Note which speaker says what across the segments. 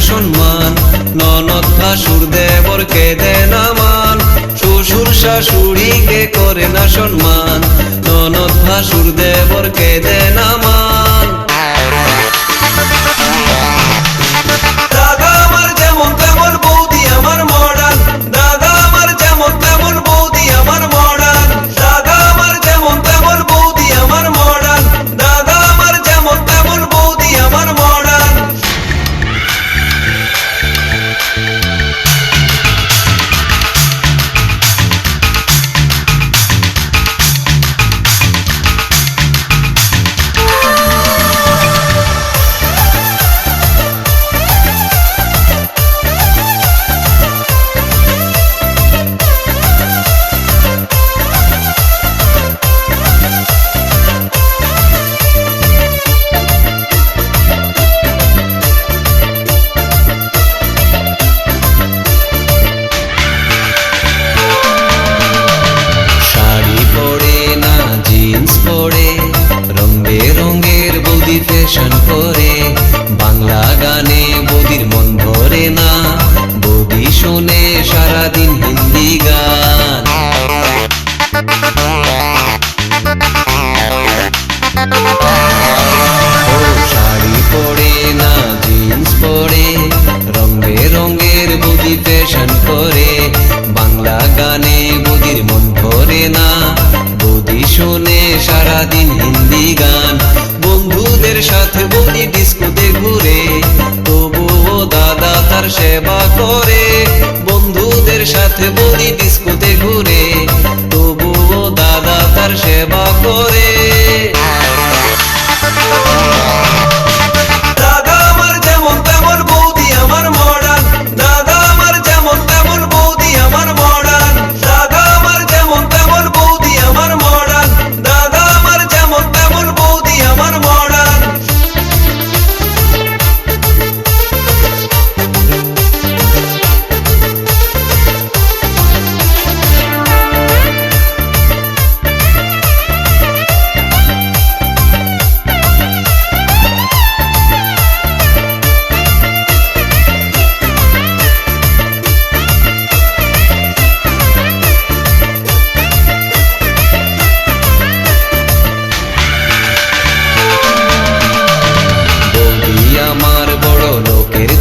Speaker 1: সম্মান, ননদ ভাসুর দেবরকে দেয় না মান। শ্বশুর শাশুড়িকে করে না সম্মান, ননদ ভাসুর দেবরকে দেয় শাড়ি পরে না জিন্স পরে রং বেরঙের বৌদি ফ্যাশন করে বাংলা গানে বৌদির মন ভরে না। বৌদি শোনে সারাদিন হিন্দি গান, বন্ধুদের সাথে বৌদি ডিস্কোতে ঘুরে। তবুও দাদা তার সেবা করে, বন্ধুদের সাথে বৌদি ডিস্কোতে ঘুরে। দাদা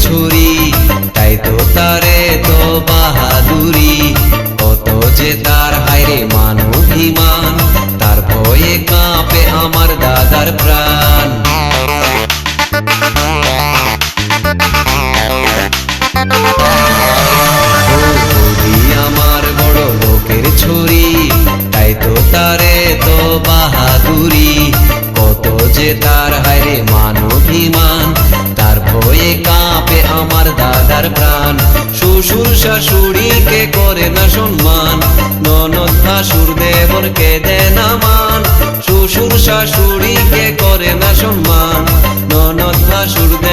Speaker 1: ছুরি না সম্মান। ননদ ভাসুর দেবর কেঁদে না মান। শ্বশুর শাশুড়িকে করে না সম্মান। ননদ ভাসুর